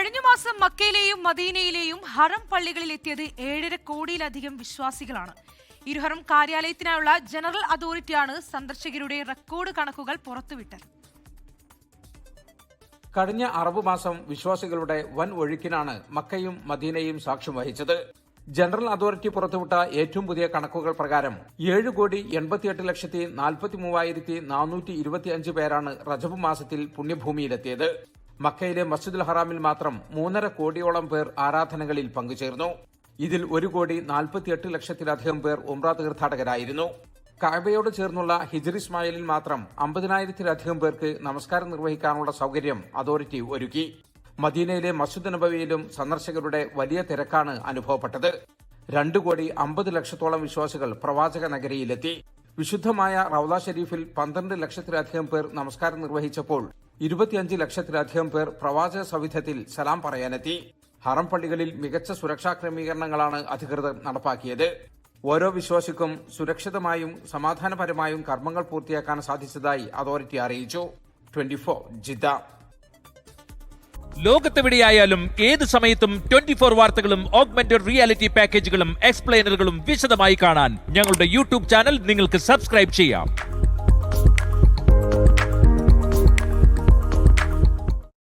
കഴിഞ്ഞ മാസം മക്കയിലെയും മദീനയിലെയും ഹറം പള്ളികളിൽ എത്തിയത് ഏഴര കോടിയിലധികം വിശ്വാസികളാണ്. ഇരുഹറം കാര്യാലയത്തിനായുള്ള ജനറൽ അതോറിറ്റിയാണ് സന്ദർശകരുടെ റെക്കോർഡ് കണക്കുകൾ പുറത്തുവിട്ടത്. കഴിഞ്ഞ അറബ് മാസം വിശ്വാസികളുടെ വൻ ഒഴുക്കിനാണ് മക്കയും മദീനയും സാക്ഷ്യം വഹിച്ചത്. ജനറൽ അതോറിറ്റി പുറത്തുവിട്ട ഏറ്റവും പുതിയ കണക്കുകൾ പ്രകാരം ഏഴ് കോടി എൺപത്തിയെട്ട് ലക്ഷത്തി നാൽപ്പത്തി മൂവായിരത്തി നാനൂറ്റി ഇരുപത്തിയഞ്ച് പേരാണ് റജബ് മാസത്തിൽ പുണ്യഭൂമിയിലെത്തിയത്. മക്കയിലെ മസ്ജിദുൽ ഹറാമിൽ മാത്രം മൂന്നര കോടിയോളം പേർ ആരാധനകളിൽ പങ്കുചേർന്നു. ഇതിൽ ഒരു കോടി നാൽപ്പത്തിയെട്ട് ലക്ഷത്തിലധികം പേർ ഉംറ തീർത്ഥാടകരായിരുന്നു. കാബയോട് ചേർന്നുള്ള ഹിജർ ഇസ്മായിലിൽ മാത്രം അമ്പതിനായിരത്തിലധികം പേർക്ക് നമസ്കാരം നിർവഹിക്കാനുള്ള സൗകര്യം അതോറിറ്റി ഒരുക്കി. മദീനയിലെ മസ്ജിദ് നബവിയിലും സന്ദർശകരുടെ വലിയ തിരക്കാണ് അനുഭവപ്പെട്ടത്. രണ്ടു കോടി അമ്പത് ലക്ഷത്തോളം വിശ്വാസികൾ പ്രവാചക നഗരിയിലെത്തി. വിശുദ്ധമായ റൌദ ഷെരീഫിൽ പന്ത്രണ്ട് ലക്ഷത്തിലധികം പേർ നമസ്കാരം നിർവഹിച്ചപ്പോൾ ഇരുപത്തിയഞ്ച് ലക്ഷത്തിലധികം പേർ പ്രവാചക സവിധത്തിൽ സലാം പറയാനെത്തി. ഹറം പള്ളികളിൽ മികച്ച സുരക്ഷാ ക്രമീകരണങ്ങളാണ് അധികൃതർ നടപ്പാക്കിയത്. ഓരോ വിശ്വാസിക്കും സുരക്ഷിതമായും സമാധാനപരമായും കർമ്മങ്ങൾ പൂർത്തിയാക്കാൻ സാധിച്ചതായി അതോറിറ്റി അറിയിച്ചു. ട്വന്റി ജിദ്ദ ലോകത്തെവിടെയായാലും ഏത് സമയത്തും ട്വന്റി ഫോർ വാർത്തകളും ഓഗ്മെന്റഡ് റിയാലിറ്റി പാക്കേജുകളും എക്സ്പ്ലെയിനറുകളും വിശദമായി കാണാൻ ഞങ്ങളുടെ യൂട്യൂബ് ചാനൽ നിങ്ങൾക്ക് സബ്സ്ക്രൈബ് ചെയ്യാം.